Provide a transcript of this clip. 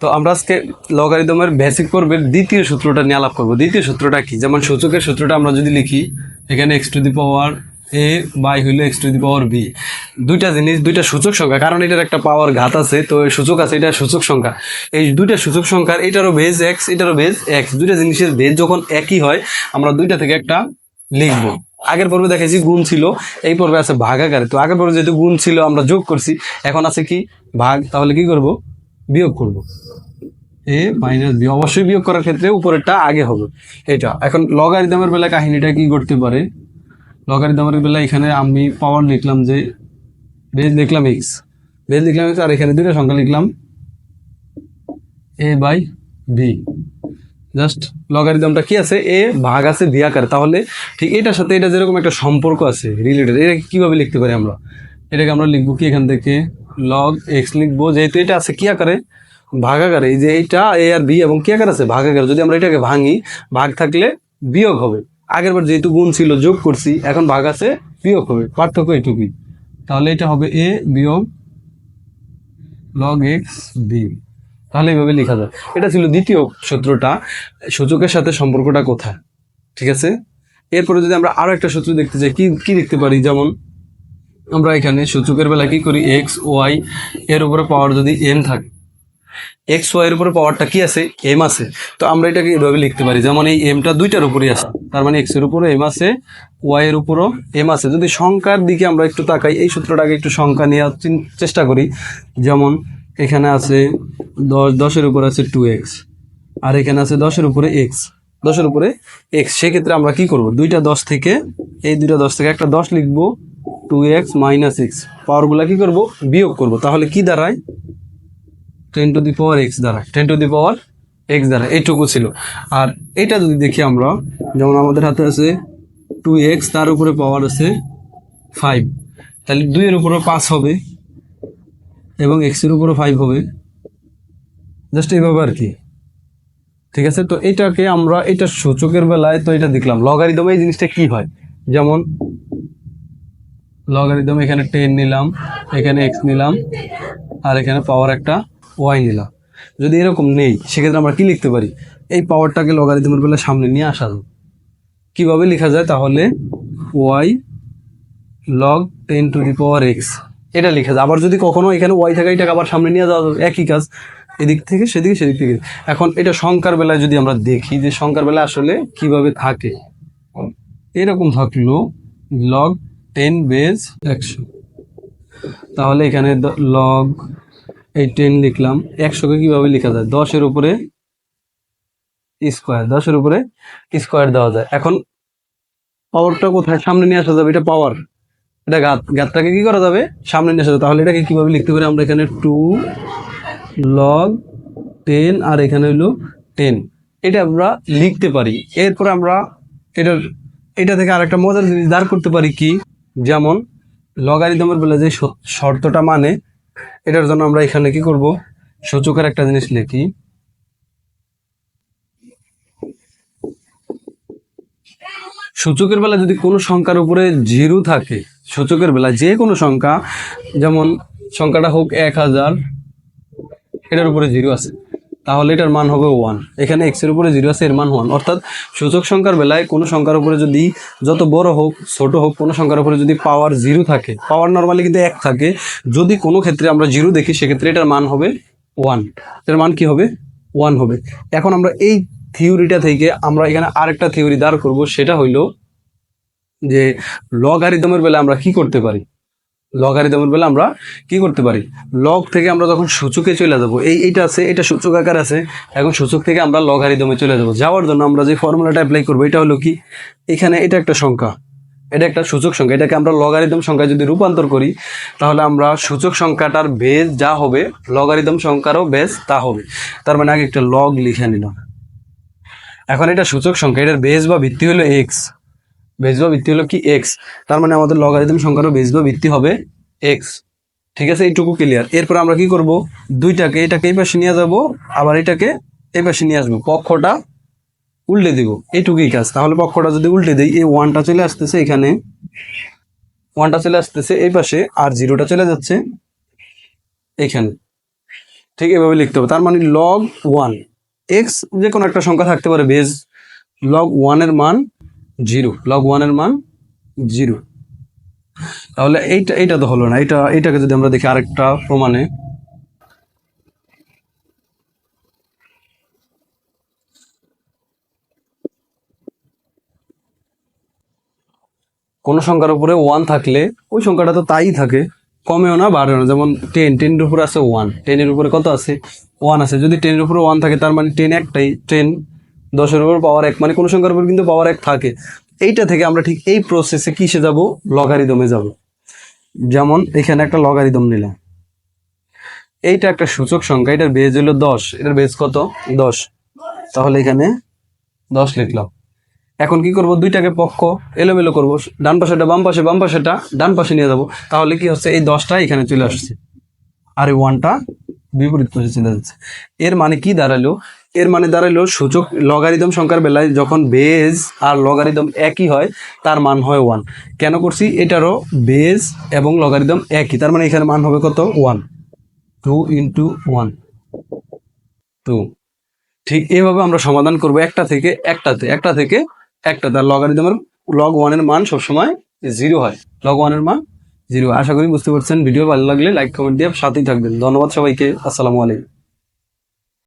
তো আমরা আজকে লগারিদমের বেসিক পর্বের দ্বিতীয় সূত্রটা নিয়ে আলাপ করব। দ্বিতীয় সূত্রটা কি? যেমন সূচকের সূত্রটা আমরা যদি লিখি, এখানে x to the power a by হইল x to the power b দুইটা জিনিস, দুইটা সূচক সংখ্যা, কারণ এটার একটা পাওয়ার ঘাত আছে, তো সূচক আছে, এটা সূচক সংখ্যা। এই দুইটা সূচক সংখ্যার, এটারও ভেজ এক্স এটারও ভেজ এক্স দুইটা জিনিসের বেজ যখন একই হয়, আমরা দুইটা থেকে একটা লিখব। আগের পর্বে দেখেছি গুণ ছিল, এই পর্বে আছে ভাগ ভাগাকারে। তো আগের পর্বে যেহেতু গুণ ছিল, আমরা যোগ করছি, এখন আছে কি? ভাগ, তাহলে কি করব? বিয়োগ করব। এ মাইনাস বি অবশ্যই বিয়োগ করার ক্ষেত্রে উপরেরটা আগে হবে। এটা। এখন লগারিদমের বেলা কাহিনীটা কি করতে পারে? লগারিদমের বেলা এখানে আমি পাওয়ার লিখলাম যে বেজ লিখলাম এক্স বেজ লিখলাম এক্স আর এখানে দুটো সংখ্যা লিখলাম এ বাই বি জাস্ট লগারিদমটা কি আছে? এ ভাগ আছে বি আকারে। তাহলে ঠিক এটার সাথে এটা যেরকম একটা সম্পর্ক আছে রিলেটেড এটা কীভাবে লিখতে পারি আমরা? এটাকে আমরা লিখব কি এখান থেকে? লগ এক্স লিখব। যেহেতু এটা আছে কি আকারে? ভাগ আকারে এই যে এইটা এ আর বি এবং কি আকার আছে? ভাগ আকারে যদি আমরা এটাকে ভাঙি, ভাগ থাকলে বিয়োগ হবে। আগের বার যেহেতু গুণ ছিল, যোগ করছি, এখন ভাগ আছে, বিয়োগ হবে। পার্থক্য এটুকুই। তাহলে এটা হবে এ বিয়োগ লগ এক্স বি তাহলে এইভাবে লেখা যায়। এটা ছিল দ্বিতীয় সূত্রটা। সূচকের সাথে সম্পর্কটা কোথায়? ঠিক আছে? এরপরে যদি আমরা আরও একটা সূত্র দেখতে চাই, কি কি দেখতে পারি? যেমন, আমরা এখানে সূচকের বেলা কি করি? এক্স ওয়াই এর উপরে পাওয়ার যদি এম থাকে এক্স ওয়াই এর উপরে পাওয়ারটা কি আছে? এম আছে। তো আমরা এটাকে এভাবে লিখতে পারি। যেমন এই এমটা দুইটার উপরেই আছে। তার মানে এক্সের উপরে এম আছে ওয়াই এর উপরও এম আছে। যদি সংখ্যার দিকে আমরা একটু তাকাই, এই সূত্রটাকে একটু সংখ্যা নেওয়ার চেষ্টা করি। যেমন এখানে আছে দশ, দশের উপরে আছে টু এক্স আর এখানে আছে দশের উপরে এক্স দশের উপরে এক্স সেক্ষেত্রে আমরা কি করব? দুইটা দশ থেকে, এই দুইটা দশ থেকে একটা দশ লিখব টু এক্স মাইনাস এক্স পাওয়ারগুলা কি করব? বিয়োগ করব। তাহলে কি দাঁড়ায়? Ten to the power x দ্বারা ten to the power x দ্বারা, এইটুকু ছিল। আর এটা যদি দেখি আমরা, যেমন আমাদের হাতে আছে টু এক্স তার উপরে পাওয়ার আছে ফাইভ তাহলে দুইয়ের উপরে পাঁচ হবে এবং এক্সের উপরে ফাইভ হবে। জাস্ট এইভাবে আর কি। ঠিক আছে? তো এটাকে আমরা, এটা সূচকের বেলায় তো এটা দেখলাম লগারিদমে এই জিনিসটা কি হয়? যেমন লগারিদম এখানে টেন নিলাম, এখানে এক্স নিলাম, আর এখানে পাওয়ার একটা ওয়াই নিলাম। যদি এরকম নেই, সেক্ষেত্রে আমরা কি লিখতে পারি? এই পাওয়ারটাকে লগারিদমের বেলা সামনে নিয়ে আসা যায় কীভাবে লেখা যায় তাহলে? Y log ten to the power x এটা লেখা যায় আবার যদি কখনো এখানে ওয়াই থাকে, এটাকে আবার সামনে নিয়ে যাওয়া যাবে একই কাজ। এদিক থেকে, সেদিকে, সেদিক থেকে। এখন এটা সংখ্যার বেলায় যদি আমরা দেখি যে সংখ্যার বেলায় আসলে কীভাবে থাকে? এরকম থাকল লগ টেন বেজ একশো। তাহলে এখানে লগ এই টেন লিখলাম একশোকে কীভাবে লেখা যায়? দশের উপরে স্কোয়ার দশের উপরে স্কোয়ার দেওয়া যায়। এখন পাওয়ারটা কোথায়? সামনে নিয়ে আসা যাবে, এটা পাওয়ার এটা গাত, গাতটাকে কি করা যাবে? সামনে নিয়ে আসা যাবে। তাহলে এটাকে কীভাবে লিখতে পারি? আমরা এখানে টু লগ টেন আর এখানে হইল টেন এটা আমরা লিখতে পারি। এরপরে আমরা এটার, এটা থেকে আরেকটা মজার জিনিস দাঁড় করতে পারি কি? যেমন লগারিদমের বলে যে শর্তটা মানে এটার জন্য আমরা এখানে কি করব? সূচকের একটা জিনিস লিখি। সূচকের বেলা যদি কোনো সংখ্যার উপরে জিরো থাকে, সূচকের বেলা যে কোনো সংখ্যা, যেমন সংখ্যাটা হোক এক হাজার, এটার উপরে জিরো আছে। তাহলে এটার মান হবে ওয়ান এখানে এক্সের উপরে জিরো আছে, এর মান ওয়ান অর্থাৎ সূচক সংখ্যার বেলায় কোনো সংখ্যার উপরে যদি যত বড় হোক, ছোট হোক, কোনো সংখ্যার উপরে যদি পাওয়ার জিরো থাকে পাওয়ার নর্মালি কিন্তু এক থাকে, যদি কোনো ক্ষেত্রে আমরা জিরো দেখি, সেক্ষেত্রে এটার মান হবে ওয়ান এটার মান কি হবে? ওয়ান হবে। এখন আমরা এই থিওরিটা থেকে আমরা এখানে আরেকটা থিওরি দাঁড় করব, সেটা হইল যে লগারিদমের বেলা আমরা কি করতে পারি? লগারিদমের বেলা আমরা কি করতে পারি? লগ থেকে আমরা যখন সূচকে চলে যাব, এই এইটা আছে, এটা সূচক আকার আছে, এখন সূচক থেকে আমরা লগারিদমে চলে যাব। যাওয়ার জন্য আমরা যে ফর্মুলাটা অ্যাপ্লাই করব, এটা হলো কি? এখানে এটা একটা সংখ্যা, এটা একটা সূচক সংখ্যা, এটাকে আমরা লগারিদম সংখ্যা যদি রূপান্তর করি, তাহলে আমরা সূচক সংখ্যাটার বেজ যা হবে, লগারিদম সংখ্যারও বেজ তা হবে। তার মানে আগে একটা লগ লিখে নিলাম। এখন এটা সূচক সংখ্যা, এটার বেজ বা ভিত্তি হলো এক্স বেজ বা ভিত্তি হলো কি এক্স তার মানে আমাদের লগারিদম সংখ্যারও বেজ বা ভিত্তি হবে এক্স ঠিক আছে? এইটুকু ক্লিয়ার এরপর আমরা কি করব? দুইটাকে এটাকে এই পাশে নিয়ে যাব, আবার এটাকে এই পাশে নিয়ে আসব। পক্ষটা উল্টে দিব। এইটুকুই কাজ। তাহলে পক্ষটা যদি উল্টে দিই, এই ওয়ানটা চলে আসতেছে এখানে। ওয়ানটা চলে আসতেছে এই পাশে, আর জিরোটা চলে যাচ্ছে এখানে। ঠিক এভাবে লিখতে হবে। তার মানে লগ ওয়ান এক্স যে কোনো একটা সংখ্যা থাকতে পারে, বেজ। লগ ওয়ানের মান জিরো লগ ওয়ানের মান জিরো। তাহলে এইটা এইটা তো হলো না এটা এইটাকে যদি আমরা দেখি আরেকটা প্রমাণে। কোনো সংখ্যার উপরে ওয়ান থাকলে, ওই সংখ্যাটা তো তাই থাকে, কমেও না, বাড়েও না। যেমন টেন টেনের উপরে আছে ওয়ান টেনের উপরে কত আছে? ওয়ান আছে। যদি টেনের উপরে ওয়ান থাকে, তার মানে টেন একটাই টেন দশের উপর পাওয়ার এক মানে কোনো সংখ্যার উপর কিন্তু পাওয়ার এক থাকে। এইটা থেকে আমরা ঠিক এই প্রসেসে কিসে যাব? লগারিদমে যাব। যেমন এখানে একটা লগারিদম নিলাম। এইটা একটা সূচক সংখ্যা, এটার বেজ হলো দশ। এটার বেজ কত? দশ। তাহলে এখানে দশ লিখলাম। এখন কি করব? দুইটাকে পক্ষ, এলোমেলো করব। ডান পাশেটা বাম পাশে, বাম পাশেটা ডান পাশে নিয়ে যাব। তাহলে কি হচ্ছে? এই দশটা এখানে চলে আসছে। আর ওয়ানটা বিপরীত পাশে চলে যাচ্ছে এর মানে কি দাঁড়াল? এর মানে দাঁড়াল সূচক লগারিদম সংখ্যার বেলায় যখন বেজ আর লগারিদম একই হয়, তার মান হয় ওয়ান কেন করছি? এটারও বেজ এবং লগারিদম একই। তার মানে এখানে মান হবে কত? One two into one two ঠিক এইভাবে আমরা সমাধান করব একটা থেকে একটাতে। একটা থেকে একটাতে আর লগারিদমের লগ ওয়ানের মান সবসময় জিরো হয়। লগ ওয়ানের মান জিরো। আশা করি বুঝতে পারছেন। ভিডিও ভালো লাগলে লাইক কমেন্ট দিয়ে সাথেই থাকবেন। ধন্যবাদ সবাইকে। আসসালামু আলাইকুম।